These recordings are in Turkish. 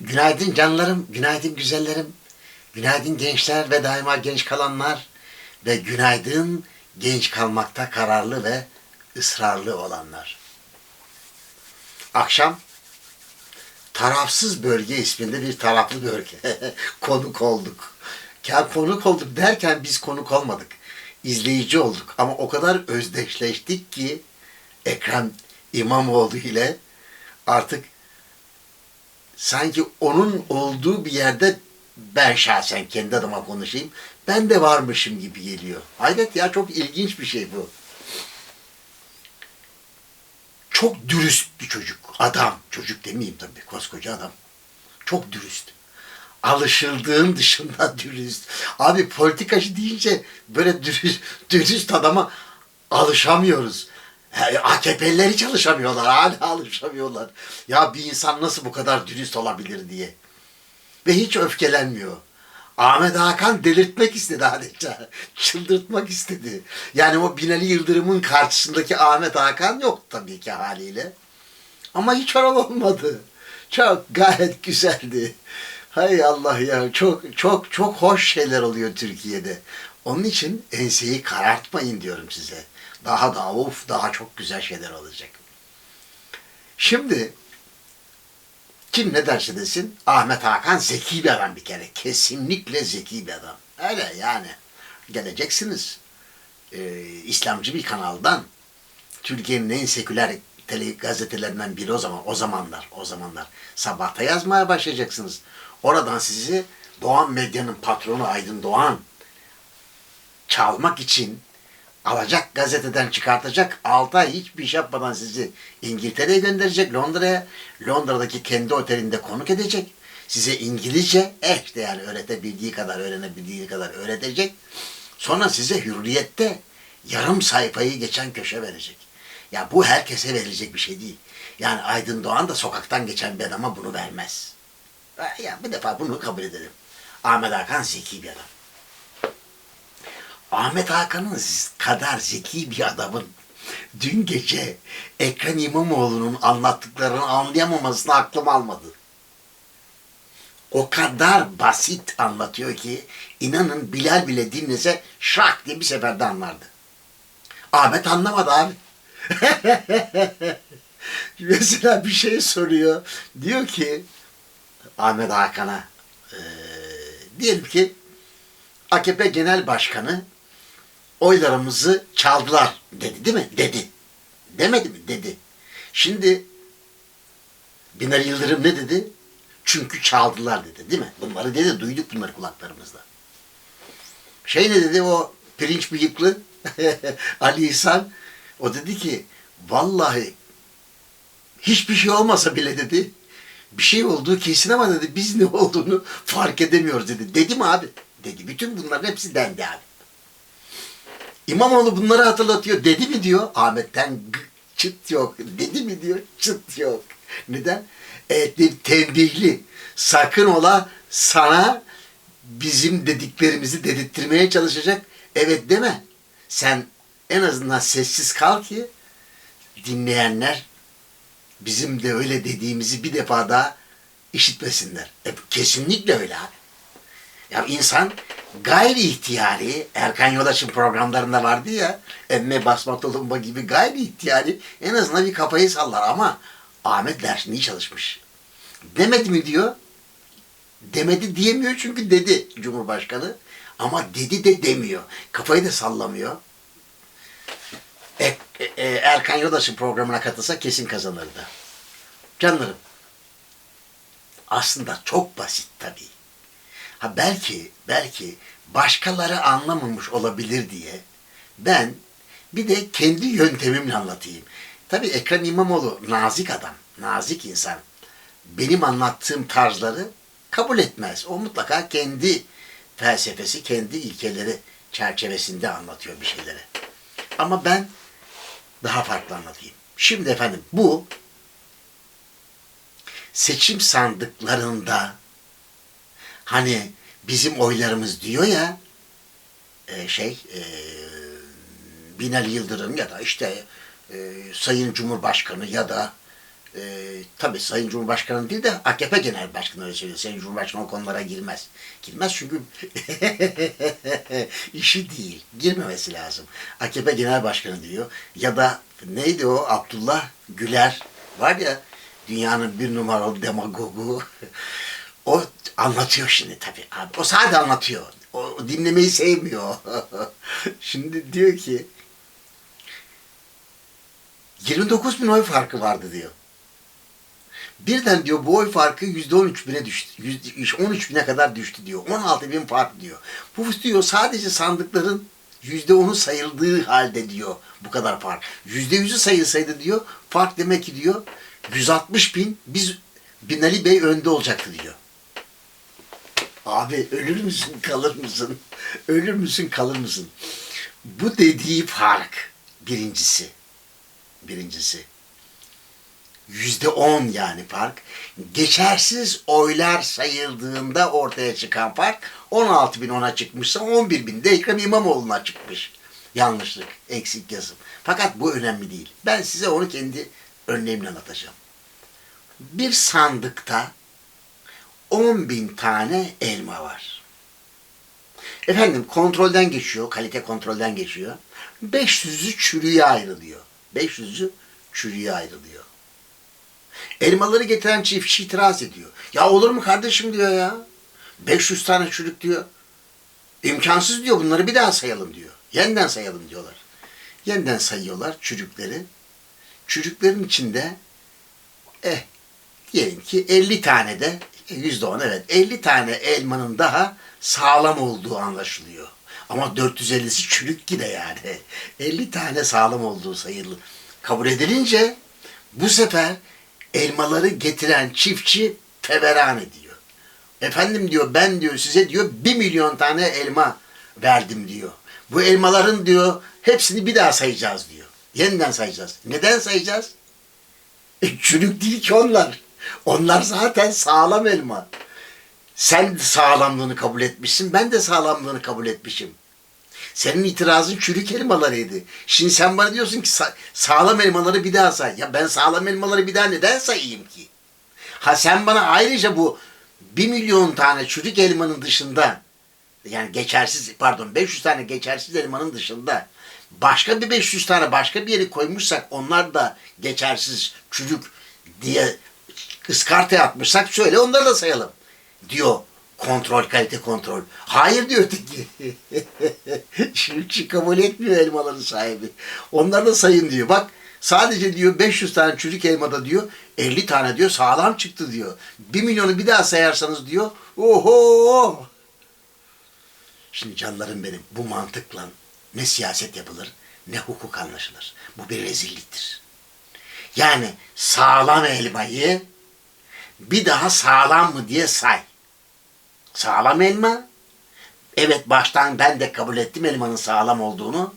Günaydın canlarım, günaydın güzellerim, günaydın gençler ve daima genç kalanlar ve günaydın genç kalmakta kararlı ve ısrarlı olanlar. Akşam tarafsız bölge isminde bir taraflı bölge konuk olduk. Ya konuk olduk derken biz konuk olmadık. İzleyici olduk ama o kadar özdeşleştik ki Ekrem İmamoğlu ile artık sanki onun olduğu bir yerde ben şahsen kendi adıma konuşayım. Ben de varmışım gibi geliyor. Hayret ya çok ilginç bir şey bu. Çok dürüst bir çocuk. Adam. Çocuk demeyeyim tabii. Koskoca adam. Çok dürüst. Alışıldığın dışında dürüst. Abi politikacı deyince böyle dürüst, dürüst adama alışamıyoruz. Yani AKP'liler hiç alışamıyorlar. Hala alışamıyorlar. Ya bir insan nasıl bu kadar dürüst olabilir diye. Ve hiç öfkelenmiyor. Ahmet Hakan delirtmek istedi adeta. Çıldırtmak istedi. Yani o Binali Yıldırım'ın karşısındaki Ahmet Hakan yok tabii ki haliyle. Ama hiç oral olmadı. Çok gayet güzeldi. Hay Allah ya çok çok çok hoş şeyler oluyor Türkiye'de. Onun için enseyi karartmayın diyorum size. Daha da of daha çok güzel şeyler olacak. Şimdi kim ne derse desin Ahmet Hakan zeki bir adam bir kere. Kesinlikle zeki bir adam. Öyle yani. Geleceksiniz. Ee, İslamcı bir kanaldan Türkiye'nin en seküler tele gazetelerinden biri o zaman o zamanlar o zamanlar sabahta yazmaya başlayacaksınız. Oradan sizi Doğan Medya'nın patronu Aydın Doğan çalmak için alacak gazeteden çıkartacak 6 ay hiçbir iş yapmadan sizi İngiltere'ye gönderecek Londra'ya. Londra'daki kendi otelinde konuk edecek. Size İngilizce işte yani öğretebildiği kadar öğrenebildiği kadar öğretecek. Sonra size hürriyette yarım sayfayı geçen köşe verecek. Ya bu herkese verilecek bir şey değil. Yani Aydın Doğan da sokaktan geçen bir adama bunu vermez. Ya bir defa bunu kabul edelim. Ahmet Hakan zeki bir adam Ahmet Hakan'ın kadar zeki bir adamın dün gece Ekrem İmamoğlu'nun anlattıklarını anlayamamasını aklım almadı. O kadar basit anlatıyor ki inanın Bilal bile dinlese şak diye bir seferde anlardı. Ahmet anlamadı abi. Mesela bir şey soruyor. Diyor ki Ahmet Hakan'a eee, diyelim ki AKP Genel Başkanı oylarımızı çaldılar dedi değil mi? Dedi. Demedi mi? Dedi. Şimdi Binali Yıldırım ne dedi? Çünkü çaldılar dedi değil mi? Bunları dedi. Duyduk bunları kulaklarımızda. Şey ne dedi o pirinç bıyıklı Ali İhsan o dedi ki vallahi hiçbir şey olmasa bile dedi bir şey olduğu kesin ama dedi biz ne olduğunu fark edemiyoruz dedi. Dedi mi abi? Dedi. Bütün bunların hepsi dendi abi. İmamoğlu bunları hatırlatıyor. Dedi mi diyor. Ahmet'ten çıt yok. Dedi mi diyor. Çıt yok. Neden? Evet tembihli. Sakın ola sana bizim dediklerimizi dedirttirmeye çalışacak. Evet deme. Sen en azından sessiz kal ki dinleyenler bizim de öyle dediğimizi bir defa daha işitmesinler. E, kesinlikle öyle abi. Ya insan gayri ihtiyari, Erkan Yolaç'ın programlarında vardı ya, emme basma tulumba gibi gayri ihtiyari en azından bir kafayı sallar ama Ahmet dersinde iyi çalışmış. Demedi mi diyor, demedi diyemiyor çünkü dedi Cumhurbaşkanı ama dedi de demiyor. Kafayı da sallamıyor. E, e, e, Erkan Yolaç'ın programına katılsa kesin kazanırdı. Canlarım, aslında çok basit tabii. Ha belki, belki başkaları anlamamış olabilir diye ben bir de kendi yöntemimle anlatayım. Tabii Ekrem İmamoğlu nazik adam, nazik insan. Benim anlattığım tarzları kabul etmez. O mutlaka kendi felsefesi, kendi ilkeleri çerçevesinde anlatıyor bir şeyleri. Ama ben daha farklı anlatayım. Şimdi efendim bu seçim sandıklarında hani bizim oylarımız diyor ya e, şey e, Binali Yıldırım ya da işte e, Sayın Cumhurbaşkanı ya da e, tabii Sayın Cumhurbaşkanı değil de AKP Genel Başkanı öyle söylüyor. Sayın Cumhurbaşkanı o konulara girmez. Girmez çünkü işi değil. Girmemesi lazım. AKP Genel Başkanı diyor. Ya da neydi o Abdullah Güler var ya dünyanın bir numaralı demagogu. o anlatıyor şimdi tabii abi. O sadece anlatıyor. O dinlemeyi sevmiyor. şimdi diyor ki 29 bin oy farkı vardı diyor. Birden diyor bu oy farkı yüzde 13 bine düştü. Yüzde 13 bine kadar düştü diyor. 16 bin fark diyor. Bu diyor sadece sandıkların yüzde 10'u sayıldığı halde diyor bu kadar fark. Yüzde yüzü sayılsaydı diyor fark demek ki diyor 160 bin biz Binali Bey önde olacaktı diyor. Abi ölür müsün kalır mısın? Ölür müsün kalır mısın? Bu dediği fark birincisi. Birincisi. Yüzde on yani fark. Geçersiz oylar sayıldığında ortaya çıkan fark 16 bin ona çıkmışsa 11 bin de Ekrem İmamoğlu'na çıkmış. Yanlışlık, eksik yazım. Fakat bu önemli değil. Ben size onu kendi örneğimle anlatacağım. Bir sandıkta 10 bin tane elma var. Efendim kontrolden geçiyor, kalite kontrolden geçiyor. 500'ü çürüye ayrılıyor. 500'ü çürüye ayrılıyor. Elmaları getiren çiftçi itiraz ediyor. Ya olur mu kardeşim diyor ya. 500 tane çürük diyor. İmkansız diyor bunları bir daha sayalım diyor. Yeniden sayalım diyorlar. Yeniden sayıyorlar çürükleri. Çürüklerin içinde eh diyelim ki 50 tane de %10 evet 50 tane elmanın daha sağlam olduğu anlaşılıyor. Ama 450'si çürük yine yani. 50 tane sağlam olduğu sayılı. Kabul edilince bu sefer elmaları getiren çiftçi feveran ediyor. Efendim diyor ben diyor size diyor 1 milyon tane elma verdim diyor. Bu elmaların diyor hepsini bir daha sayacağız diyor. Yeniden sayacağız. Neden sayacağız? E, çürük değil ki onlar. Onlar zaten sağlam elma. Sen sağlamlığını kabul etmişsin, ben de sağlamlığını kabul etmişim. Senin itirazın çürük elmalarıydı. Şimdi sen bana diyorsun ki sa- sağlam elmaları bir daha say. Ya ben sağlam elmaları bir daha neden sayayım ki? Ha sen bana ayrıca bu bir milyon tane çürük elmanın dışında yani geçersiz pardon 500 tane geçersiz elmanın dışında başka bir 500 tane başka bir yere koymuşsak onlar da geçersiz çürük diye ıskartaya atmışsak söyle onları da sayalım diyor kontrol kalite kontrol. Hayır diyor öteki. Çürükçü kabul etmiyor elmaların sahibi. Onlar da sayın diyor. Bak sadece diyor 500 tane çürük elmada diyor 50 tane diyor sağlam çıktı diyor. 1 milyonu bir daha sayarsanız diyor oho. Şimdi canlarım benim bu mantıkla ne siyaset yapılır ne hukuk anlaşılır. Bu bir rezilliktir. Yani sağlam elmayı bir daha sağlam mı diye say. Sağlam elma. Evet baştan ben de kabul ettim elmanın sağlam olduğunu.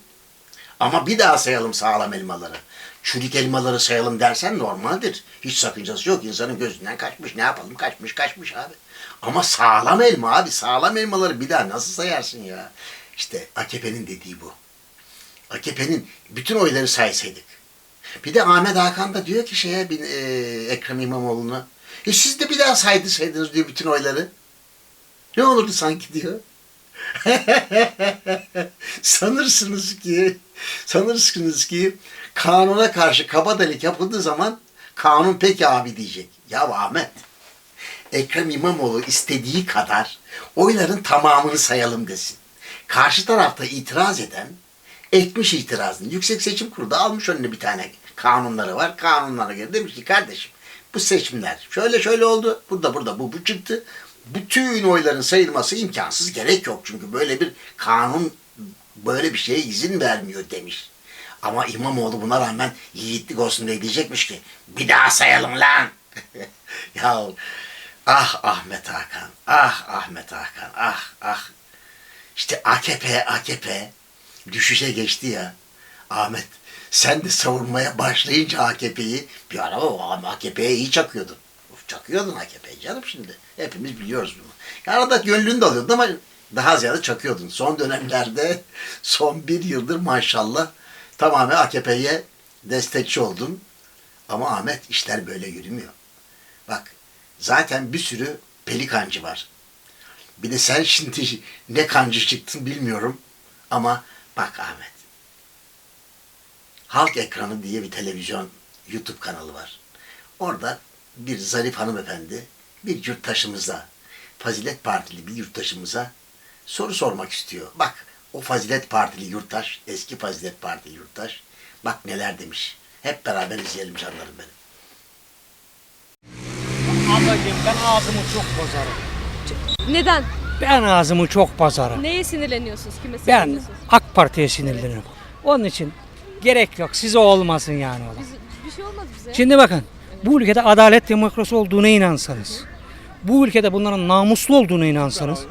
Ama bir daha sayalım sağlam elmaları. Çürük elmaları sayalım dersen normaldir. Hiç sakıncası yok. İnsanın gözünden kaçmış. Ne yapalım? Kaçmış kaçmış abi. Ama sağlam elma abi. Sağlam elmaları bir daha nasıl sayarsın ya? İşte AKP'nin dediği bu. AKP'nin bütün oyları saysaydık. Bir de Ahmet Hakan da diyor ki şeye e, Ekrem İmamoğlu'na. E siz de bir daha saydısaydınız diyor bütün oyları. Ne olurdu sanki diyor. sanırsınız ki sanırsınız ki kanuna karşı kabadayılık yapıldığı zaman kanun peki abi diyecek. Ya Ahmet Ekrem İmamoğlu istediği kadar oyların tamamını sayalım desin. Karşı tarafta itiraz eden etmiş itirazını. Yüksek Seçim Kurulu almış önüne bir tane kanunları var. Kanunlara göre demiş ki kardeşim bu seçimler şöyle şöyle oldu. Burada burada bu bu çıktı. Bütün oyların sayılması imkansız gerek yok. Çünkü böyle bir kanun böyle bir şeye izin vermiyor demiş. Ama İmamoğlu buna rağmen yiğitlik olsun diye diyecekmiş ki bir daha sayalım lan. ya ah Ahmet Hakan, ah Ahmet Hakan, ah ah. İşte AKP, AKP düşüşe geçti ya. Ahmet sen de savunmaya başlayınca AKP'yi bir ara AKP'ye iyi çakıyordun. Çakıyordun AKP'yi canım şimdi. Hepimiz biliyoruz bunu. Arada gönlünü de alıyordun ama daha ziyade çakıyordun. Son dönemlerde son bir yıldır maşallah tamamen AKP'ye destekçi oldun. Ama Ahmet işler böyle yürümüyor. Bak zaten bir sürü pelikancı var. Bir de sen şimdi ne kancı çıktın bilmiyorum. Ama bak Ahmet. Halk Ekranı diye bir televizyon YouTube kanalı var. Orada bir zarif hanımefendi bir yurttaşımıza, Fazilet Partili bir yurttaşımıza soru sormak istiyor. Bak o Fazilet Partili yurttaş, eski Fazilet Partili yurttaş bak neler demiş. Hep beraber izleyelim canlarım benim. Ablacığım ben ağzımı çok bozarım. Neden? Ben ağzımı çok bozarım. Neye sinirleniyorsunuz? Kime Ben sinirleniyorsunuz? AK Parti'ye sinirlenirim. Onun için gerek yok. Size olmasın yani o da. Biz, bir şey olmaz bize. Şimdi bakın. Bu ülkede adalet demokrasi olduğuna inansanız, bu ülkede bunların namuslu olduğuna inansanız,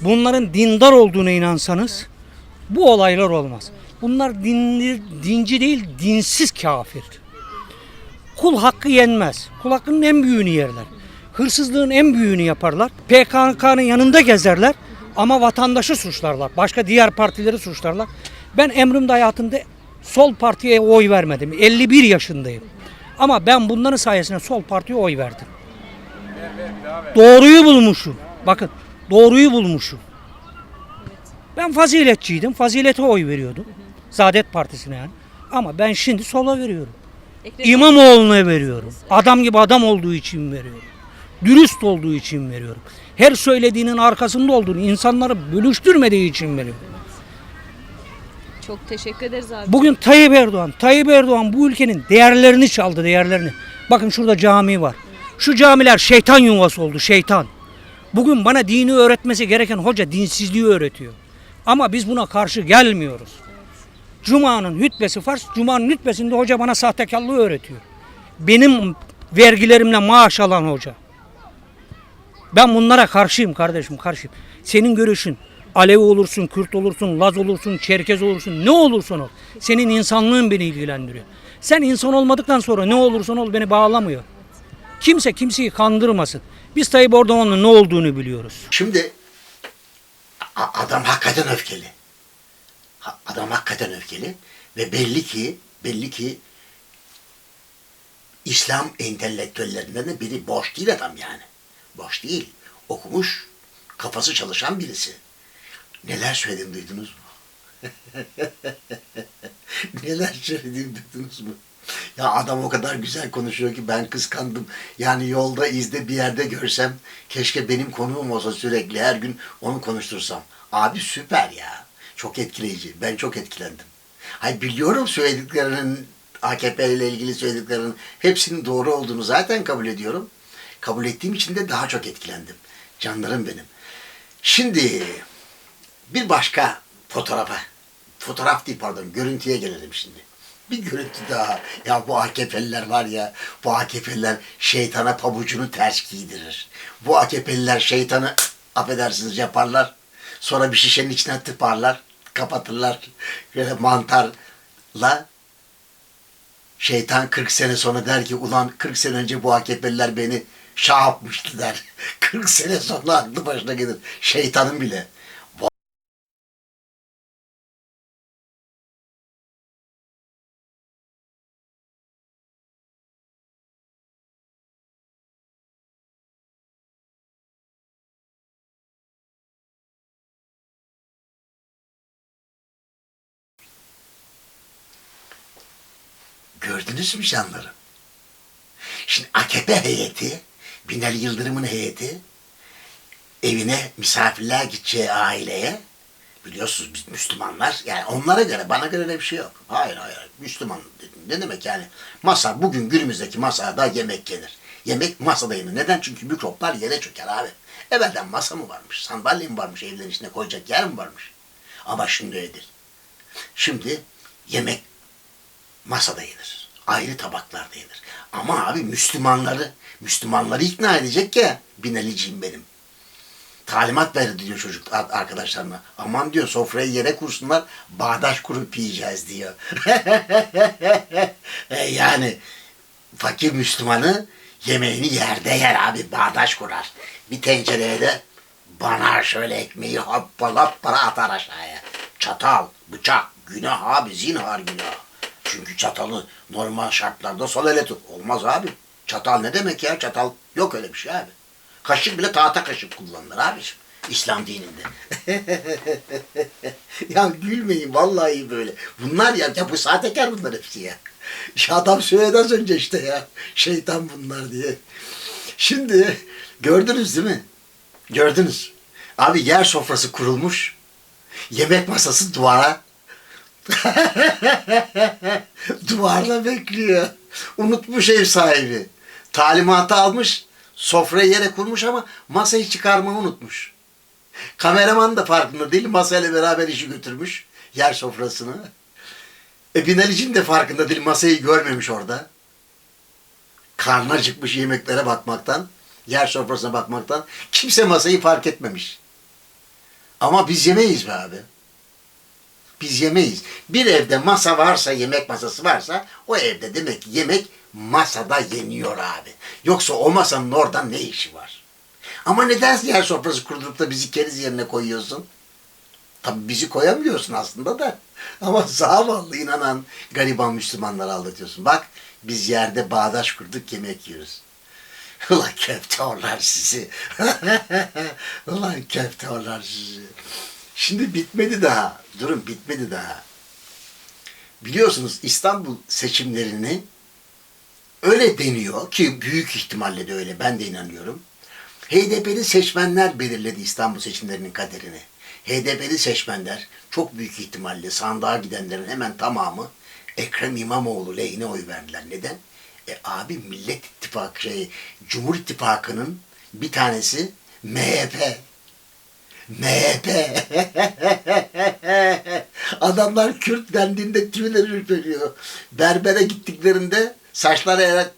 bunların dindar olduğuna inansanız bu olaylar olmaz. Bunlar dinli, dinci değil, dinsiz kafir. Kul hakkı yenmez. Kul hakkının en büyüğünü yerler. Hırsızlığın en büyüğünü yaparlar. PKK'nın yanında gezerler ama vatandaşı suçlarlar. Başka diğer partileri suçlarlar. Ben emrimde hayatımda sol partiye oy vermedim. 51 yaşındayım. Ama ben bunların sayesinde sol partiye oy verdim. Doğruyu bulmuşum. Bakın doğruyu bulmuşum. Ben faziletçiydim. Fazilete oy veriyordum. Saadet Partisi'ne yani. Ama ben şimdi sola veriyorum. İmamoğlu'na veriyorum. Adam gibi adam olduğu için veriyorum. Dürüst olduğu için veriyorum. Her söylediğinin arkasında olduğunu, insanları bölüştürmediği için veriyorum. Çok teşekkür ederiz abi. Bugün Tayyip Erdoğan, Tayyip Erdoğan bu ülkenin değerlerini çaldı, değerlerini. Bakın şurada cami var. Şu camiler şeytan yuvası oldu, şeytan. Bugün bana dini öğretmesi gereken hoca dinsizliği öğretiyor. Ama biz buna karşı gelmiyoruz. Cuma'nın hutbesi farz, Cuma'nın hutbesinde hoca bana sahtekarlığı öğretiyor. Benim vergilerimle maaş alan hoca. Ben bunlara karşıyım kardeşim, karşıyım. Senin görüşün Alevi olursun, Kürt olursun, Laz olursun, Çerkez olursun, ne olursan ol. Senin insanlığın beni ilgilendiriyor. Sen insan olmadıktan sonra ne olursan ol beni bağlamıyor. Kimse kimseyi kandırmasın. Biz Tayyip Erdoğan'ın ne olduğunu biliyoruz. Şimdi adam hakikaten öfkeli. Adam hakikaten öfkeli ve belli ki belli ki İslam entelektüellerinden de biri boş değil adam yani. Boş değil. Okumuş, kafası çalışan birisi. Neler söyledim duydunuz mu? Neler söyledim duydunuz mu? Ya adam o kadar güzel konuşuyor ki ben kıskandım. Yani yolda, izde bir yerde görsem keşke benim konuğum olsa sürekli her gün onu konuştursam. Abi süper ya. Çok etkileyici. Ben çok etkilendim. Hay biliyorum söylediklerinin AKP ile ilgili söylediklerinin hepsinin doğru olduğunu zaten kabul ediyorum. Kabul ettiğim için de daha çok etkilendim. Canlarım benim. Şimdi bir başka fotoğrafa, fotoğraf değil pardon, görüntüye gelelim şimdi. Bir görüntü daha. Ya bu AKP'liler var ya, bu AKP'liler şeytana pabucunu ters giydirir. Bu AKP'liler şeytanı affedersiniz yaparlar. Sonra bir şişenin içine tıparlar, kapatırlar. Böyle mantarla Şeytan 40 sene sonra der ki ulan 40 sene önce bu AKP'liler beni şah der. 40 sene sonra aklı başına gelir. Şeytanın bile. Gördünüz mü canlarım? Şimdi AKP heyeti, Binali Yıldırım'ın heyeti evine misafirler gideceği aileye biliyorsunuz biz Müslümanlar yani onlara göre bana göre öyle bir şey yok. Hayır hayır Müslüman dedim. Ne demek yani? Masa bugün günümüzdeki masada yemek gelir. Yemek masada yenir. Neden? Çünkü mikroplar yere çöker abi. Evvelden masa mı varmış? Sandalye mi varmış? Evlerin içine koyacak yer mi varmış? Ama şimdi öyle değil. Şimdi yemek masada yenir. Ayrı tabaklarda yenir. Ama abi Müslümanları, Müslümanları ikna edecek ya Binali'ciğim benim. Talimat verdi diyor çocuk ar- arkadaşlarına. Aman diyor sofrayı yere kursunlar, bağdaş kurup yiyeceğiz diyor. E yani fakir Müslümanı yemeğini yerde yer abi, bağdaş kurar. Bir tencereye de bana şöyle ekmeği hoppala para atar aşağıya. Çatal, bıçak, günah abi, zinhar günah. Çünkü çatalı normal şartlarda sol ele tut. Olmaz abi. Çatal ne demek ya? Çatal yok öyle bir şey abi. Kaşık bile tahta kaşık kullanılır abiciğim. İslam dininde. ya gülmeyin vallahi böyle. Bunlar ya, ya bu sahtekar bunlar hepsi ya. Ya adam söyledi az önce işte ya. Şeytan bunlar diye. Şimdi gördünüz değil mi? Gördünüz. Abi yer sofrası kurulmuş. Yemek masası duvara. Duvarda bekliyor. Unutmuş ev sahibi. Talimatı almış. Sofrayı yere kurmuş ama masayı çıkarmayı unutmuş. Kameraman da farkında değil. Masayla beraber işi götürmüş. Yer sofrasını. E Binali'cim de farkında değil. Masayı görmemiş orada. Karnı acıkmış yemeklere bakmaktan. Yer sofrasına bakmaktan. Kimse masayı fark etmemiş. Ama biz yemeyiz be abi. Biz yemeyiz. Bir evde masa varsa, yemek masası varsa o evde demek ki yemek masada yeniyor abi. Yoksa o masanın oradan ne işi var? Ama neden yer sofrası kurdurup da bizi keriz yerine koyuyorsun? Tabii bizi koyamıyorsun aslında da. Ama zavallı inanan gariban Müslümanları aldatıyorsun. Bak biz yerde bağdaş kurduk yemek yiyoruz. Ulan köfteorlar sizi. Ulan köfteorlar sizi. Şimdi bitmedi daha. Durun bitmedi daha. Biliyorsunuz İstanbul seçimlerini öyle deniyor ki büyük ihtimalle de öyle ben de inanıyorum. HDP'li seçmenler belirledi İstanbul seçimlerinin kaderini. HDP'li seçmenler çok büyük ihtimalle sandığa gidenlerin hemen tamamı Ekrem İmamoğlu lehine oy verdiler. Neden? E abi Millet İttifakı şey Cumhur İttifakı'nın bir tanesi MHP. MHP. Adamlar Kürt dendiğinde tüyleri ürperiyor. Berbere gittiklerinde saçları eğer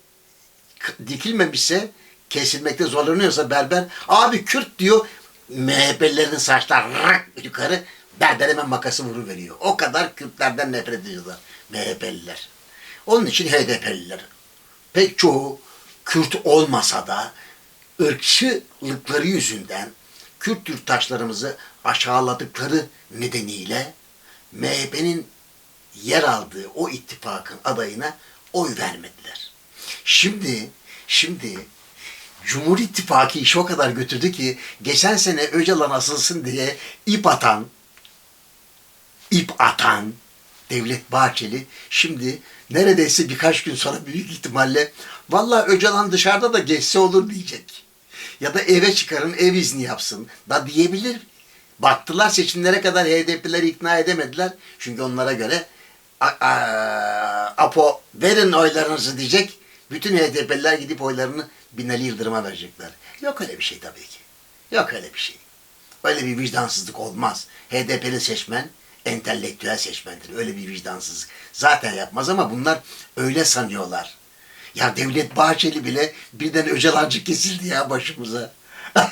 dikilmemişse kesilmekte zorlanıyorsa berber abi Kürt diyor MHP'lilerin saçlar rak yukarı berber hemen makası vuruveriyor. O kadar Kürtlerden nefret ediyorlar MHP'liler. Onun için HDP'liler pek çoğu Kürt olmasa da ırkçılıkları yüzünden Kürt yurttaşlarımızı aşağıladıkları nedeniyle MHP'nin yer aldığı o ittifakın adayına oy vermediler. Şimdi, şimdi Cumhur İttifakı işi o kadar götürdü ki geçen sene Öcalan asılsın diye ip atan, ip atan Devlet Bahçeli şimdi neredeyse birkaç gün sonra büyük ihtimalle vallahi Öcalan dışarıda da geçse olur diyecek. Ya da eve çıkarın ev izni yapsın da diyebilir. Baktılar seçimlere kadar HDP'leri ikna edemediler. Çünkü onlara göre a, a- APO verin oylarınızı diyecek. Bütün HDP'liler gidip oylarını Binali Yıldırım'a verecekler. Yok öyle bir şey tabii ki. Yok öyle bir şey. Öyle bir vicdansızlık olmaz. HDP'li seçmen entelektüel seçmendir. Öyle bir vicdansızlık. Zaten yapmaz ama bunlar öyle sanıyorlar. Ya Devlet Bahçeli bile birden Öcalancı kesildi ya başımıza.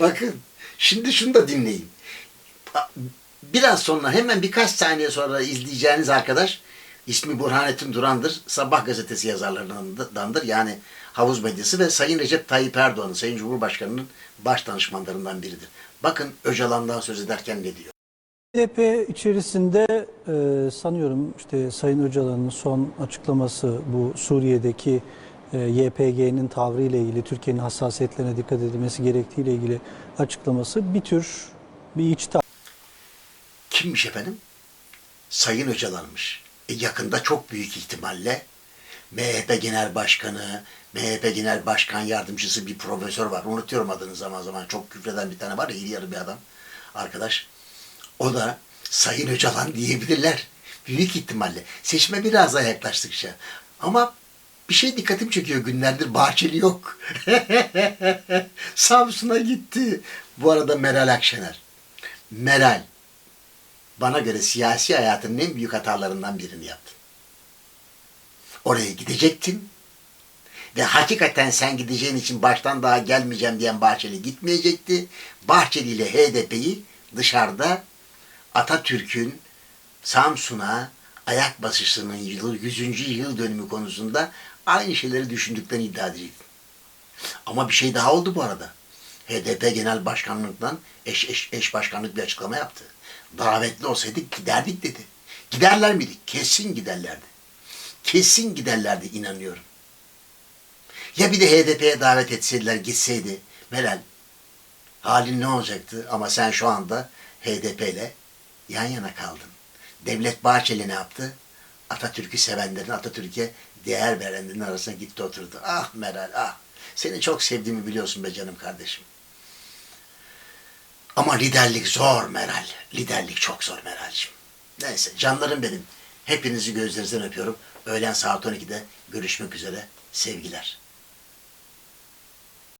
Bakın şimdi şunu da dinleyin. Biraz sonra hemen birkaç saniye sonra izleyeceğiniz arkadaş ismi Burhanettin Duran'dır. Sabah gazetesi yazarlarındandır. Yani havuz medyası ve Sayın Recep Tayyip Erdoğan'ın, Sayın Cumhurbaşkanı'nın baş danışmanlarından biridir. Bakın Öcalan'dan söz ederken ne diyor? HDP içerisinde e, sanıyorum işte Sayın Öcalan'ın son açıklaması bu Suriye'deki e, YPG'nin tavrı ile ilgili Türkiye'nin hassasiyetlerine dikkat edilmesi gerektiği ile ilgili açıklaması bir tür bir içtihat. Kimmiş efendim? Sayın Öcalan'mış. E yakında çok büyük ihtimalle MHP Genel Başkanı, MHP Genel Başkan Yardımcısı bir profesör var. Unutuyorum adını zaman zaman. Çok küfreden bir tane var ya, iri yarı bir adam. Arkadaş. O da Sayın Öcalan diyebilirler. Büyük ihtimalle. Seçime biraz daha yaklaştıkça. Ama bir şey dikkatimi çekiyor günlerdir. Bahçeli yok. Samsun'a gitti. Bu arada Meral Akşener. Meral bana göre siyasi hayatının en büyük hatalarından birini yaptın. Oraya gidecektin ve hakikaten sen gideceğin için baştan daha gelmeyeceğim diyen Bahçeli gitmeyecekti. Bahçeli ile HDP'yi dışarıda Atatürk'ün Samsun'a ayak basışının yılı, 100. yıl dönümü konusunda aynı şeyleri düşündüklerini iddia edecektin. Ama bir şey daha oldu bu arada. HDP Genel Başkanlıktan eş, eş, eş başkanlık bir açıklama yaptı. Davetli olsaydık giderdik dedi. Giderler miydi? Kesin giderlerdi. Kesin giderlerdi inanıyorum. Ya bir de HDP'ye davet etseydiler gitseydi Meral halin ne olacaktı? Ama sen şu anda HDP ile yan yana kaldın. Devlet Bahçeli ne yaptı? Atatürk'ü sevenlerin, Atatürk'e değer verenlerin arasına gitti oturdu. Ah Meral ah. Seni çok sevdiğimi biliyorsun be canım kardeşim. Ama liderlik zor Meral. Liderlik çok zor Meral'cim. Neyse canlarım benim. Hepinizi gözlerinizden öpüyorum. Öğlen saat 12'de görüşmek üzere. Sevgiler.